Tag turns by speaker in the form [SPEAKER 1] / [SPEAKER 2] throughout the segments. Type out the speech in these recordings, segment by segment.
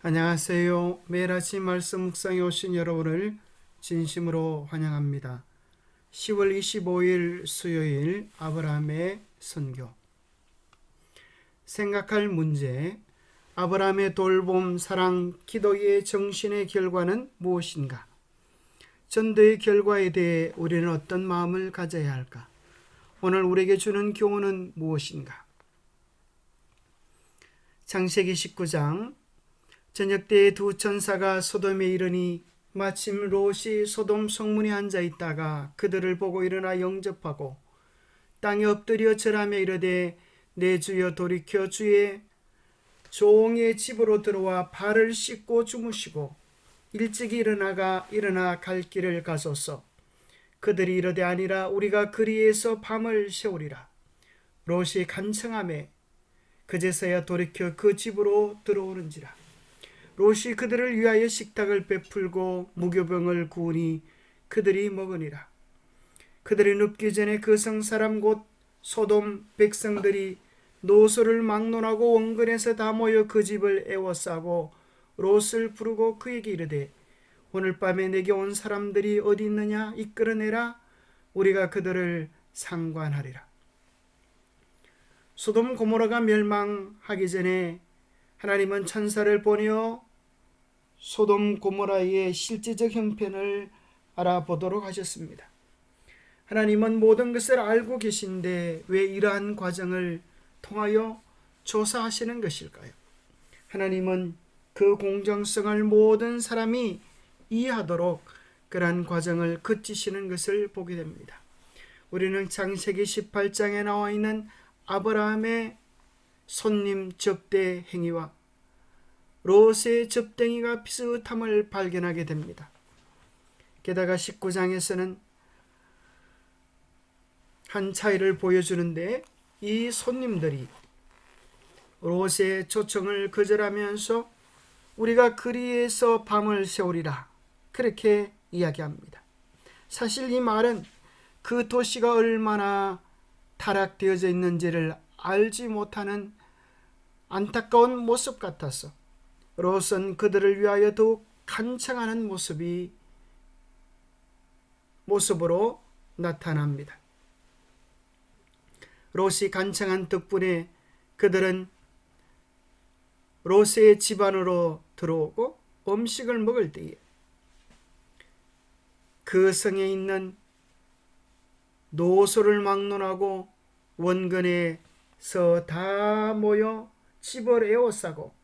[SPEAKER 1] 안녕하세요. 매일 아침 말씀 묵상에 오신 여러분을 진심으로 환영합니다. 10월 25일 수요일 아브라함의 선교. 생각할 문제. 아브라함의 돌봄, 사랑, 기도의 정신의 결과는 무엇인가? 전도의 결과에 대해 우리는 어떤 마음을 가져야 할까? 오늘 우리에게 주는 교훈은 무엇인가? 창세기 19장 저녁 때에 두 천사가 소돔에 이르니 마침 롯이 소돔 성문에 앉아 있다가 그들을 보고 일어나 영접하고 땅에 엎드려 절하며 이르되 내 주여 돌이켜 주의. 종의 집으로 들어와 발을 씻고 주무시고 일찍이 일어나가 일어나 갈 길을 가소서. 그들이 이르되 아니라 우리가 그리에서 밤을 세우리라. 롯이 간청함에 그제서야 돌이켜 그 집으로 들어오는지라 롯이 그들을 위하여 식탁을 베풀고 무교병을 구우니 그들이 먹으니라. 그들이 눕기 전에 그 성 사람 곧 소돔 백성들이 노소를 막론하고 원근에서 다 모여 그 집을 애워싸고 롯을 부르고 그에게 이르되 오늘 밤에 내게 온 사람들이 어디 있느냐 이끌어내라 우리가 그들을 상관하리라. 소돔 고모라가 멸망하기 전에 하나님은 천사를 보내어 소돔 고모라의 실제적 형편을 알아보도록 하셨습니다. 하나님은 모든 것을 알고 계신데 왜 이러한 과정을 통하여 조사하시는 것일까요? 하나님은 그 공정성을 모든 사람이 이해하도록 그러한 과정을 거치시는 것을 보게 됩니다. 우리는 창세기 18장에 나와 있는 아브라함의 손님 접대 행위와 롯의 접댕이가 비슷함을 발견하게 됩니다. 게다가 19장에서는 한 차이를 보여주는데 이 손님들이 롯의 초청을 거절하면서 우리가 그리에서 밤을 세우리라 그렇게 이야기합니다. 사실 이 말은 그 도시가 얼마나 타락되어져 있는지를 알지 못하는 안타까운 모습 같아서 롯은 그들을 위하여 더욱 간청하는 모습이 모습으로 나타납니다. 롯이 간청한 덕분에 그들은 롯의 집안으로 들어오고 음식을 먹을 때에 그 성에 있는 노소를 막론하고 원근에서 다 모여 집을 에워싸고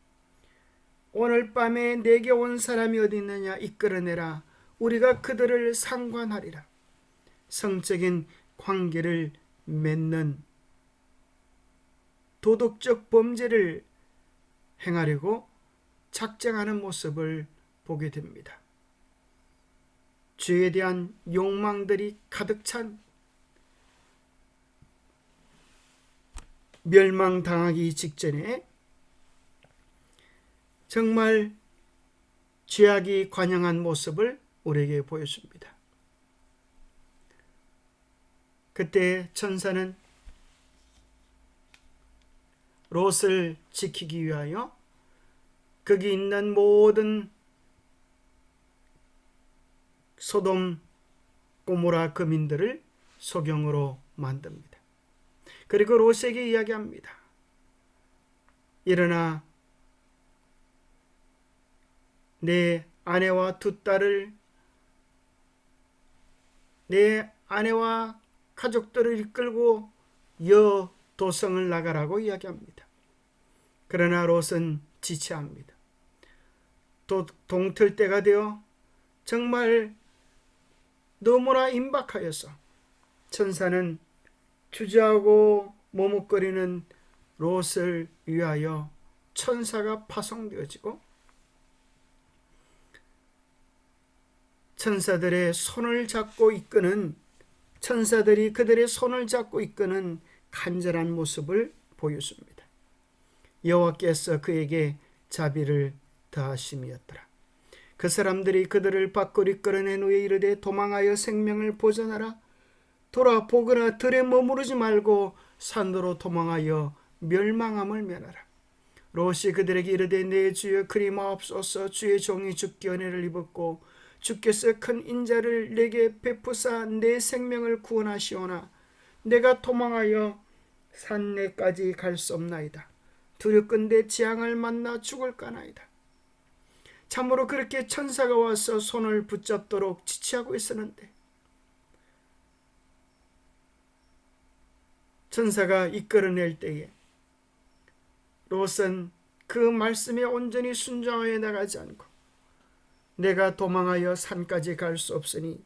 [SPEAKER 1] 오늘 밤에 내게 온 사람이 어디 있느냐 이끌어내라 우리가 그들을 상관하리라 성적인 관계를 맺는 도덕적 범죄를 행하려고 작정하는 모습을 보게 됩니다. 죄에 대한 욕망들이 가득 찬 멸망당하기 직전에 정말 죄악이 관영한 모습을 우리에게 보여줍니다. 그때 천사는 롯을 지키기 위하여 거기 있는 모든 소돔 고모라 거민들을 소경으로 만듭니다. 그리고 롯에게 이야기합니다. 일어나 내 아내와 두 딸을 내 아내와 가족들을 이끌고 여 도성을 나가라고 이야기합니다. 그러나 롯은 지체합니다. 또 동틀 때가 되어 정말 너무나 임박하여서 천사는 주저하고 머뭇거리는 롯을 위하여 천사가 파송되어지고 천사들의 손을 잡고 이끄는 천사들이 그들의 손을 잡고 이끄는 간절한 모습을 보여줍니다. 여호와께서 그에게 자비를 더하심이었더라. 그 사람들이 그들을 밖으로 이끌어낸 후에 이르되 도망하여 생명을 보존하라. 돌아보거나 들에 머무르지 말고 산으로 도망하여 멸망함을 면하라. 롯이 그들에게 이르되 내 주여 그리 마옵소서 주의 종이 죽기 은혜를 입었고 주께서 큰 인자를 내게 베푸사 내 생명을 구원하시오나 내가 도망하여 산내까지 갈 수 없나이다. 두렵건대 재앙을 만나 죽을까나이다. 참으로 그렇게 천사가 와서 손을 붙잡도록 지체하고 있었는데 천사가 이끌어낼 때에 롯은 그 말씀에 온전히 순종하여 나가지 않고 내가 도망하여 산까지 갈 수 없으니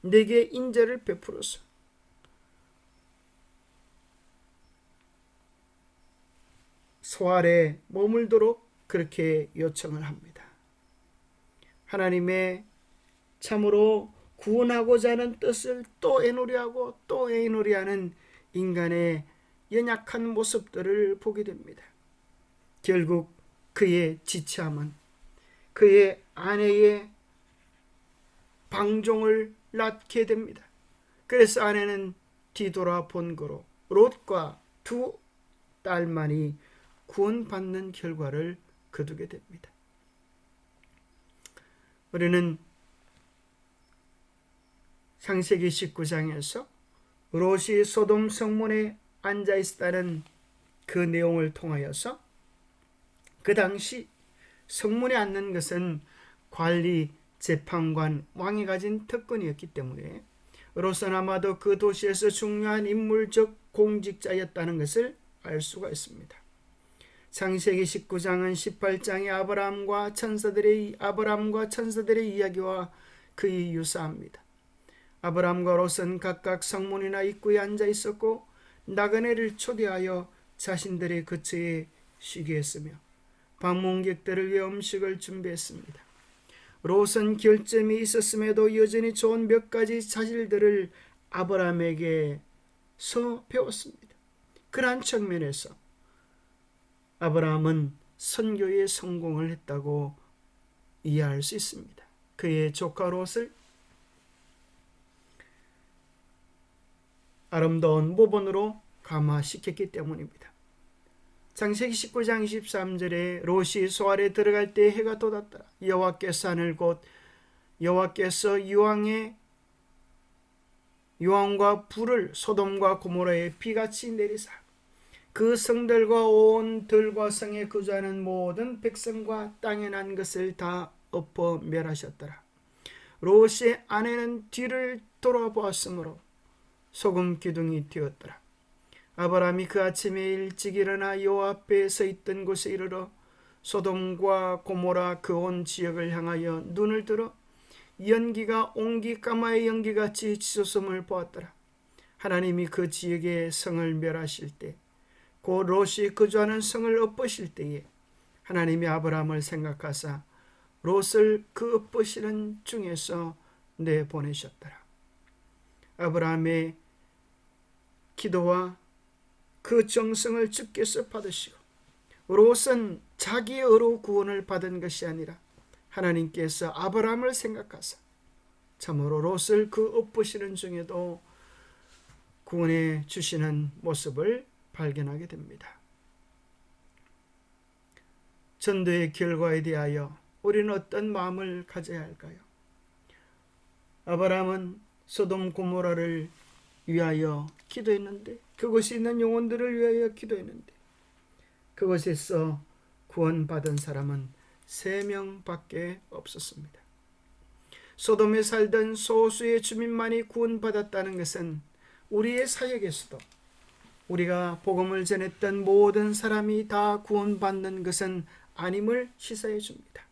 [SPEAKER 1] 내게 인자를 베풀어서 소아래 머물도록 그렇게 요청을 합니다. 하나님의 참으로 구원하고자 하는 뜻을 또 애놀이하고 또 애놀이하는 인간의 연약한 모습들을 보게 됩니다. 결국 그의 지체함은 그의 아내의 방종을 낳게 됩니다. 그래서 아내는 뒤돌아 본 거로 롯과 두 딸만이 구원받는 결과를 거두게 됩니다. 우리는 창세기 19장에서 롯이 소돔 성문에 앉아 있었다는 그 내용을 통하여서 그 당시 성문에 앉는 것은 관리, 재판관, 왕이 가진 특권이었기 때문에 아마도 그 도시에서 중요한 인물적 공직자였다는 것을 알 수가 있습니다. 창세기 19장은 18장의 아브라함과 천사들의 아브라함과 천사들의 이야기와 그의 유사합니다. 아브라함과 롯은 각각 성문이나 입구에 앉아 있었고 나그네를 초대하여 자신들의 거처에 쉬게 했으며 방문객들을 위해 음식을 준비했습니다. 롯은 결점이 있었음에도 여전히 좋은 몇 가지 사실들을 아브라함에게서 배웠습니다. 그러한 측면에서 아브라함은 선교에 성공을 했다고 이해할 수 있습니다. 그의 조카 롯을 아름다운 모본으로 감화시켰기 때문입니다. 창세기 19장 23절에 롯이 소알에 들어갈 때 해가 돋았더라. 여호와께서 하늘 곧 여호와께서 유황의 유황과 불을 소돔과 고모라에 비같이 내리사 그 성들과 온 들과 성에 거주하는 모든 백성과 땅에 난 것을 다 엎어 멸하셨더라. 롯의 아내는 뒤를 돌아보았으므로 소금 기둥이 되었더라. 아브라함이 그 아침에 일찍 일어나 여호와 앞에 서 있던 곳에 이르러 소돔과 고모라 그 온 지역을 향하여 눈을 들어 연기가 옹기 까마의 연기같이 치솟음을 보았더라. 하나님이 그 지역의 성을 멸하실 때, 곧 롯이 거주하는 성을 엎으실 때에 하나님이 아브라함을 생각하사 롯을 그 엎으시는 중에서 내보내셨더라. 아브라함의 기도와 그 정성을 주께서 받으시고 롯은 자기의 의로 구원을 받은 것이 아니라 하나님께서 아브라함을 생각하사 참으로 롯을 그 엎으시는 중에도 구원해 주시는 모습을 발견하게 됩니다. 전도의 결과에 대하여 우리는 어떤 마음을 가져야 할까요? 아브라함은 소돔 고모라를 위하여 기도했는데 그곳에 있는 영혼들을 위하여 기도했는데 그곳에서 구원받은 사람은 세 명밖에 없었습니다. 소돔에 살던 소수의 주민만이 구원받았다는 것은 우리의 사역에서도 우리가 복음을 전했던 모든 사람이 다 구원받는 것은 아님을 시사해 줍니다.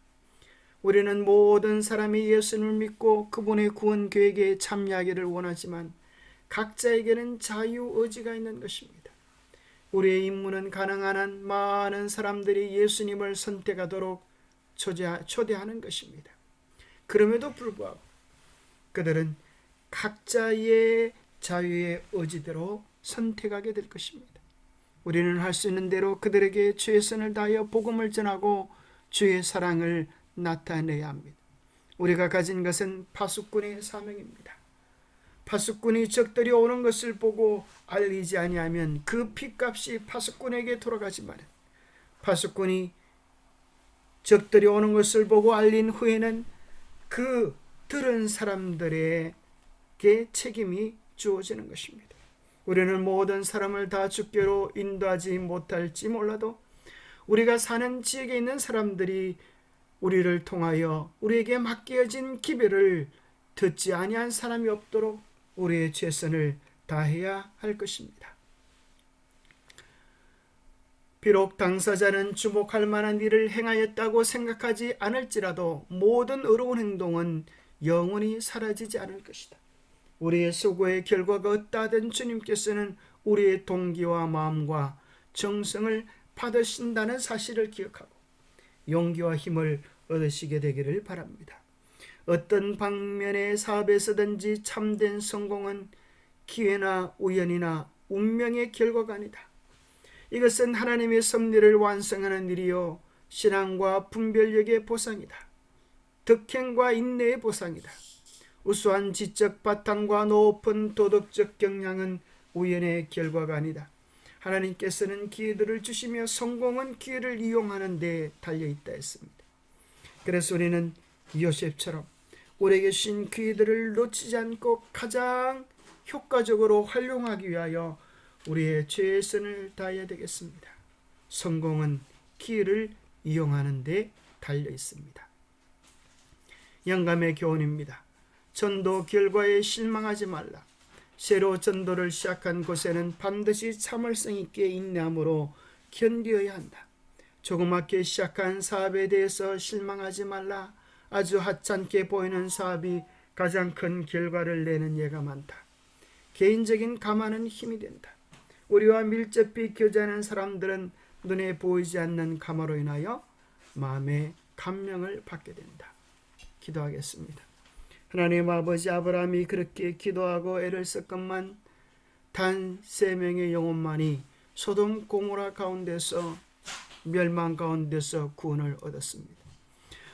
[SPEAKER 1] 우리는 모든 사람이 예수님을 믿고 그분의 구원 계획에 참여하기를 원하지만 각자에게는 자유 의지가 있는 것입니다. 우리의 임무는 가능한 한 많은 사람들이 예수님을 선택하도록 초대하는 것입니다. 그럼에도 불구하고 그들은 각자의 자유의 의지대로 선택하게 될 것입니다. 우리는 할 수 있는 대로 그들에게 최선을 다하여 복음을 전하고 주의 사랑을 나타내야 합니다. 우리가 가진 것은 파수꾼의 사명입니다. 파수꾼이 적들이 오는 것을 보고 알리지 아니하면 그 핏값이 파수꾼에게 돌아가지 말은 파수꾼이 적들이 오는 것을 보고 알린 후에는 그 들은 사람들에게 책임이 주어지는 것입니다. 우리는 모든 사람을 다 주께로 인도하지 못할지 몰라도 우리가 사는 지역에 있는 사람들이 우리를 통하여 우리에게 맡겨진 기별을 듣지 아니한 사람이 없도록 우리의 최선을 다해야 할 것입니다. 비록 당사자는 주목할 만한 일을 행하였다고 생각하지 않을지라도 모든 의로운 행동은 영원히 사라지지 않을 것이다. 우리의 수고의 결과가 어떠하든 주님께서는 우리의 동기와 마음과 정성을 받으신다는 사실을 기억하고 용기와 힘을 얻으시게 되기를 바랍니다. 어떤 방면의 사업에 서든지 참된 성공은 기회나 우연이나 운명의 결과가 아니다. 이것은 하나님의 섭리를 완성하는 일이요 신앙과 분별력의 보상이다. 덕행과 인내의 보상이다. 우수한 지적 바탕과 높은 도덕적 경향은 우연의 결과가 아니다. 하나님께서는 기회들을 주시며 성공은 기회를 이용하는 데 달려 있다 했습니다. 그래서 우리는 요셉처럼 우리에게 주신 기회들을 놓치지 않고 가장 효과적으로 활용하기 위하여 우리의 최선을 다해야 되겠습니다. 성공은 기회를 이용하는 데 달려 있습니다. 영감의 교훈입니다. 전도 결과에 실망하지 말라. 새로 전도를 시작한 곳에는 반드시 참을성 있게 인내함으로 견디어야 한다. 조그맣게 시작한 사업에 대해서 실망하지 말라. 아주 하찮게 보이는 사업이 가장 큰 결과를 내는 예가 많다. 개인적인 감안은 힘이 된다. 우리와 밀접히 교제하는 사람들은 눈에 보이지 않는 감화로 인하여 마음의 감명을 받게 된다. 기도하겠습니다. 하나님 아버지 아브라함이 그렇게 기도하고 애를 썼건만 단 세 명의 영혼만이 소돔 고모라 가운데서 멸망 가운데서 구원을 얻었습니다.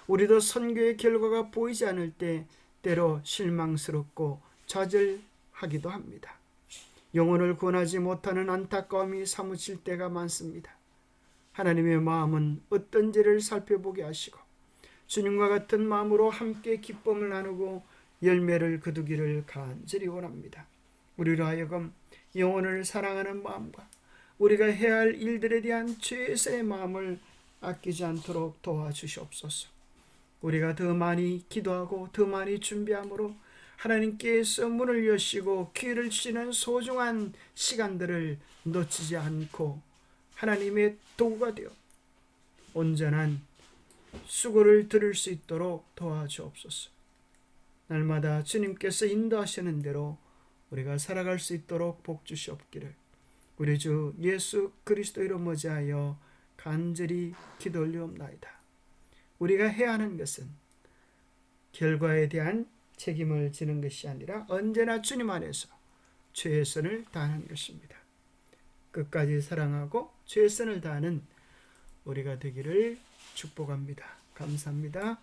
[SPEAKER 1] 우리도 선교의 결과가 보이지 않을 때 때로 실망스럽고 좌절하기도 합니다. 영혼을 구원하지 못하는 안타까움이 사무칠 때가 많습니다. 하나님의 마음은 어떤지를 살펴보게 하시고 주님과 같은 마음으로 함께 기쁨을 나누고 열매를 거두기를 간절히 원합니다. 우리로 하여금 영혼을 사랑하는 마음과 우리가 해야 할 일들에 대한 최선의 마음을 아끼지 않도록 도와주시옵소서. 우리가 더 많이 기도하고 더 많이 준비함으로 하나님께서 문을 여시고 기회를 주시는 소중한 시간들을 놓치지 않고 하나님의 도구가 되어 온전한 수고를 들을 수 있도록 도와주옵소서. 날마다 주님께서 인도하시는 대로 우리가 살아갈 수 있도록 복 주시옵기를 우리 주 예수 그리스도 이름 머지하여 간절히 기도 올리옵나이다. 우리가 해야 하는 것은 결과에 대한 책임을 지는 것이 아니라 언제나 주님 안에서 최선을 다하는 것입니다. 끝까지 사랑하고 최선을 다하는 우리가 되기를 축복합니다. 감사합니다.